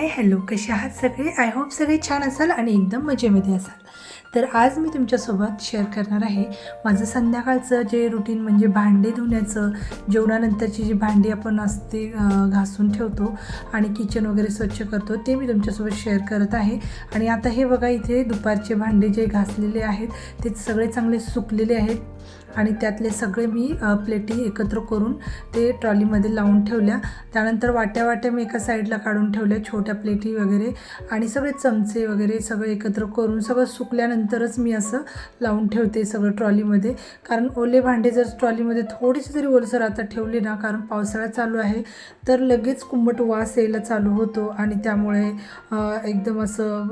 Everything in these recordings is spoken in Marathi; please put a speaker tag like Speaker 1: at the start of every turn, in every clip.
Speaker 1: हाय हॅलो कसे आहात सगळे? आय होप सगळे छान असाल आणि एकदम मजेमध्ये असाल. तर आज मी तुमच्यासोबत शेअर करणार आहे माझं संध्याकाळचं जे रुटीन म्हणजे भांडे धुण्याचं जेवणानंतरची जी भांडी आपण असते घासून ठेवतो आणि किचन वगैरे स्वच्छ करतो ते मी तुमच्यासोबत शेअर करत आहे. आणि आता हे बघा इथे दुपारचे भांडे जे घासलेले आहेत ते सगळे चांगले सुकलेले आहेत. आणि त्यातले सगळे मी प्लेटी एकत्र करून ते ट्रॉलीमध्ये लावून ठेवल्या. त्यानंतर वाट्या वाट्या मी एका साईडला काढून ठेवल्या छोट्या प्लेटी वगैरे. आणि सगळे चमचे वगैरे सगळे एकत्र करून सगळं सुकल्यानंतरच मी असं लावून ठेवते सगळं ट्रॉलीमध्ये. कारण ओले भांडे जर ट्रॉलीमध्ये थोडीशी जरी ओलसर आता ठेवले ना कारण पावसाळा चालू आहे तर लगेच कुंबट वास यायला चालू होतो. आणि त्यामुळे एकदम असं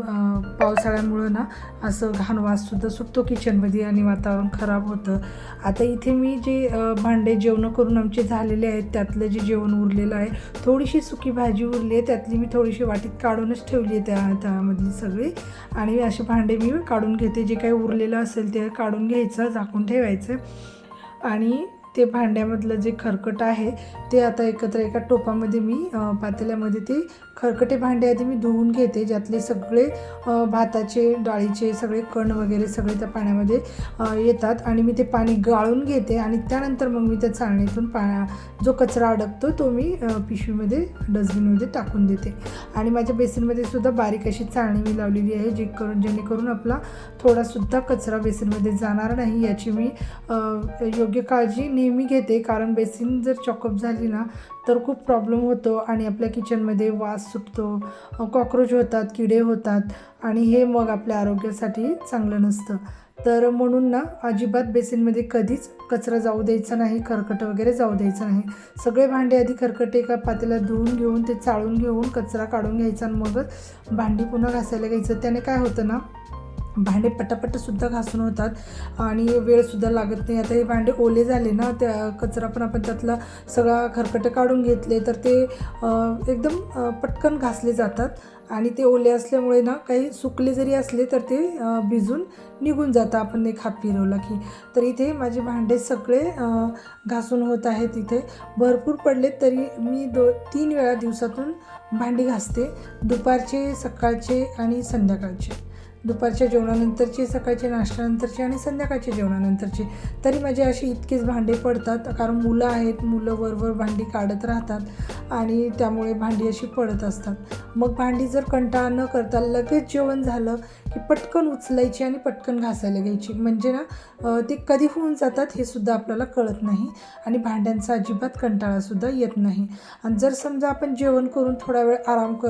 Speaker 1: पावसाळ्यामुळं ना असं घाण वाससुद्धा सुटतो किचनमध्ये आणि वातावरण खराब होतं. आता इथे मी जे भांडे जेवणं करून आमचे झालेले आहेत त्यातलं जे जेवण उरलेलं आहे थोडीशी सुकी भाजी उरली आहे त्यातली मी थोडीशी वाटीत काढूनच ठेवली आहे त्या त्यामधली सगळी. आणि असे भांडे मी काढून घेते जे काही उरलेलं असेल ते काढून घ्यायचं झाकून ठेवायचं. आणि ते भांड्यामधलं जे खरकट आहे ते आता एकत्र एका टोपामध्ये मी पातेल्यामध्ये ते खरकटे भांडे आधी मी धुवून घेते ज्यातले सगळे भाताचे डाळीचे सगळे कण वगैरे सगळे त्या पाण्यामध्ये येतात आणि मी ते पाणी गाळून घेते आणि त्यानंतर मग मी त्या चाळणीतून पा जो कचरा अडकतो तो मी पिशवीमध्ये डस्टबिनमध्ये टाकून देते. आणि माझ्या बेसिनमध्ये सुद्धा बारीक अशी चाळणी मी लावलेली आहे जे करून जेणेकरून आपला थोडासुद्धा कचरा बेसिनमध्ये जाणार नाही याची मी योग्य काळजी नेहमी घेते कारण बेसिन जर चॉकअप झाली ना तर खूप प्रॉब्लेम होतो आणि आपल्या किचनमध्ये वास सुटतो कॉक्रोच होतात किडे होतात आणि हे मग आपल्या आरोग्यासाठी चांगलं नसतं. तर म्हणून ना अजिबात बेसिनमध्ये कधीच कचरा जाऊ द्यायचा नाही खरकट वगैरे जाऊ द्यायचं नाही. सगळे भांडे आधी खरकटे एका पातेला धुवून घेऊन ते चाळून घेऊन कचरा काढून घ्यायचा आणि मगच भांडी पुन्हा घासायला घ्यायचं. त्याने काय होतं ना भांडे पटापटसुद्धा घासून होतात आणि वेळसुद्धा लागत नाही. आता हे भांडे ओले झाले ना त्या कचरा पण आपण त्यातला सगळा खरकटं काढून घेतले तर ते एकदम पटकन घासले जातात आणि ते ओले असल्यामुळे ना काही सुकले जरी असले तर ते भिजून निघून जातं. आपण एक हात फिरवला की. तर इथे माझे भांडे सगळे घासून होत आहेत इथे. भरपूर पडले तरी मी दो तीन वेळा दिवसातून भांडी घासते. दुपारचे सकाळचे आणि संध्याकाळचे. दुपारच्या जेवणानंतरची सकाळच्या नाश्त्यानंतरची आणि संध्याकाळच्या जेवणानंतरची. तरी माझे अशी इतकेच भांडे पडतात कारण मुलं आहेत मुलं वरवर भांडी काढत राहतात. आणि त्यामुळे भांडी अशी पडत असतात. मग भांडी जर कंटाळा न करता लगेच जेवण झालं की पटकन उचलायची आणि पटकन घासायला घ्यायची. म्हणजे ना ते कधी होऊन जातात हे सुद्धा आपल्याला कळत नाही आणि भांड्यांचा अजिबात कंटाळासुद्धा येत नाही. आणि जर समजा आपण जेवण करून थोडा वेळ आराम क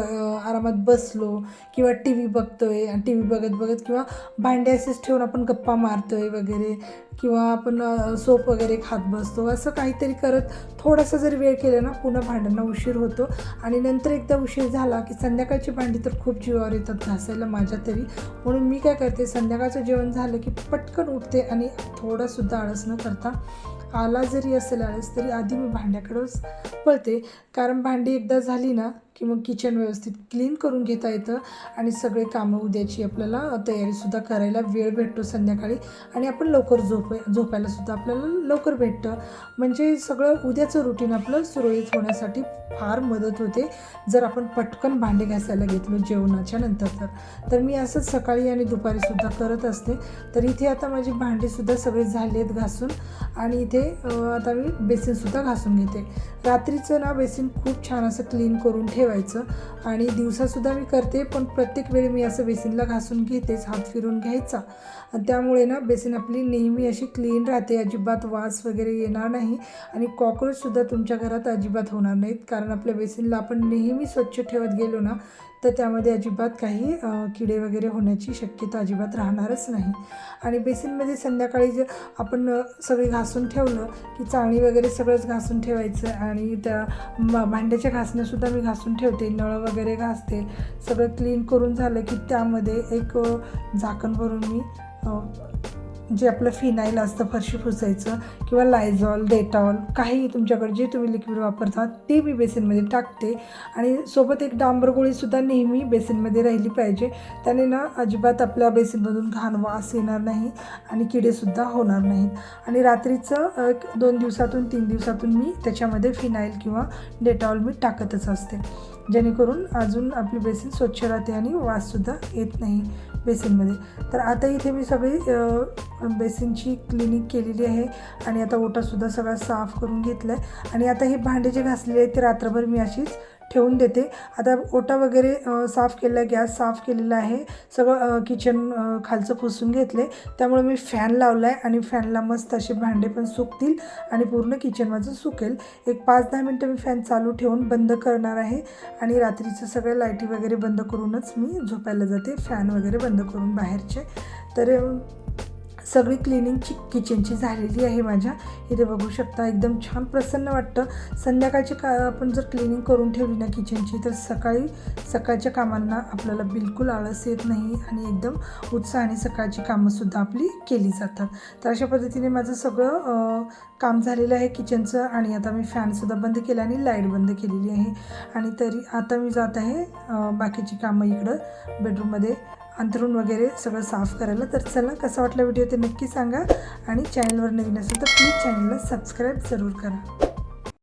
Speaker 1: आरामात बसलो किंवा टी व्ही बघतोय आणि टी व्ही बघत बघत किंवा भांडे असेच ठेवून आपण गप्पा मारतोय वगैरे किंवा आपण सोप वगैरे खात बसतो असं काहीतरी करत थोडासा जर वेळ केला ना पुन्हा भांड्यांना उशीर होतो. आणि नंतर एकदा उशीर झाला की संध्याकाळची भांडी तर खूप जीवावर येतात घासायला माझ्या तरी. म्हणून मी काय करते संध्याकाळचं जेवण झालं की पटकन उठते आणि थोडासुद्धा आळस न करता आला जरी असेल आळस तरी आधी मी भांड्याकडंच पळते. कारण भांडी एकदा झाली ना की मग किचन व्यवस्थित क्लीन करून घेता येतं आणि सगळे कामं उद्याची आपल्याला तयारीसुद्धा करायला वेळ भेटतो संध्याकाळी. आणि आपण लवकर झोप झोपायलासुद्धा आपल्याला लवकर भेटतं. म्हणजे सगळं उद्याचं रुटीन आपलं सुरळीत होण्यासाठी फार मदत होते. जर आपण पटकन भांडे घासायला घेतलो जेवणाच्या नंतर तर. तर मी असंच सकाळी आणि दुपारीसुद्धा करत असते. तर इथे आता माझी भांडीसुद्धा सगळे झाले आहेत घासून. आणि इथे आता मी बेसिनसुद्धा घासून घेते. रात्रीचं ना बेसिन खूप छान असं क्लीन करून ठेव ठेवायचं. आणि दिवसासुद्धा मी करते पण प्रत्येक वेळी मी असं बेसिनला घासून घेतेच हात फिरून घ्यायचा. त्यामुळे ना बेसिन आपली नेहमी अशी क्लीन राहते अजिबात वास वगैरे येणार नाही. आणि कॉक्रोचसुद्धा तुमच्या घरात अजिबात होणार नाहीत कारण आपल्या बेसिनला आपण नेहमी स्वच्छ ठेवत गेलो ना तर त्यामध्ये अजिबात काही किडे वगैरे होण्याची शक्यता अजिबात राहणारच नाही. आणि बेसिनमध्ये संध्याकाळी जे आपण सगळी घासून ठेवलं की चाळणी वगैरे सगळंच घासून ठेवायचं आणि त्या म- भांड्याच्या घासण्यासुद्धा मी घासून ठेवते. नळ वगैरे घासते. सगळं क्लीन करून झालं की त्यामध्ये एक झाकण भरून मी जे आपलं फिनाईल असतं फरशी पुसायचं किंवा लायझॉल डेटॉल काही तुमच्याकडे जे तुम्ही लिक्विड वापरता ते मी बेसिनमध्ये टाकते. आणि सोबत एक डांबर गोळीसुद्धा नेहमी बेसिनमध्ये राहिली पाहिजे. त्याने ना अजिबात आपल्या बेसिनमधून घाण वास येणार नाही आणि किडेसुद्धा होणार नाहीत. आणि रात्रीचं एक दोन दिवसातून तीन दिवसातून मी त्याच्यामध्ये फिनाईल किंवा डेटॉल मी टाकतच असते. जेणेकरून अजून आपली बेसिन स्वच्छ राहते आणि वाससुद्धा येत नाही बेसिनमध्ये. तर आता इथे मी सगळी बेसिनची क्लिनिक केलेली आहे आणि आता ओटासुद्धा सगळा साफ करून घेतला आहे आणि आता हे भांडे जे घासलेले आहेत ते रात्रभर मी अशीच ठेवून देते. आता ओटा वगैरे साफ केला गॅस साफ केलेला आहे. सगळं किचन खालचं पुसून घेतले त्यामुळे मी फॅन लावला आहे आणि फॅनला मस्त असे भांडे पण सुकतील आणि पूर्ण किचन माझं सुकेल. एक पाच दहा मिनटं मी फॅन चालू ठेवून बंद करणार आहे आणि रात्रीचं सगळं लाईटी वगैरे बंद करूनच मी झोपायला जाते. फॅन वगैरे बंद करून बाहेरचे. तर सगळी क्लिनिंगची किचनची झालेली आहे माझ्या. इथे बघू शकता एकदम छान प्रसन्न वाटतं. संध्याकाळची का आपण जर क्लिनिंग करून ठेवली ना किचनची तर सकाळी सकाळच्या कामांना आपल्याला बिलकुल आळस येत नाही आणि एकदम उत्साहाने सकाळची कामंसुद्धा आपली केली जातात. तर अशा पद्धतीने माझं सगळं काम झालेलं आहे किचनचं आणि आता मी फॅनसुद्धा बंद केला आणि लाइट बंद केलेली आहे. आणि तरी आता मी जात आहे बाकीची कामं इकडं बेडरूममध्ये अंथरूण वगैरे सगळं साफ करायला. तर चला कसा वाटला व्हिडिओ ते नक्की सांगा. आणि चॅनलवर नवीन असेल तर प्लीज चॅनलला सबस्क्राईब जरूर करा.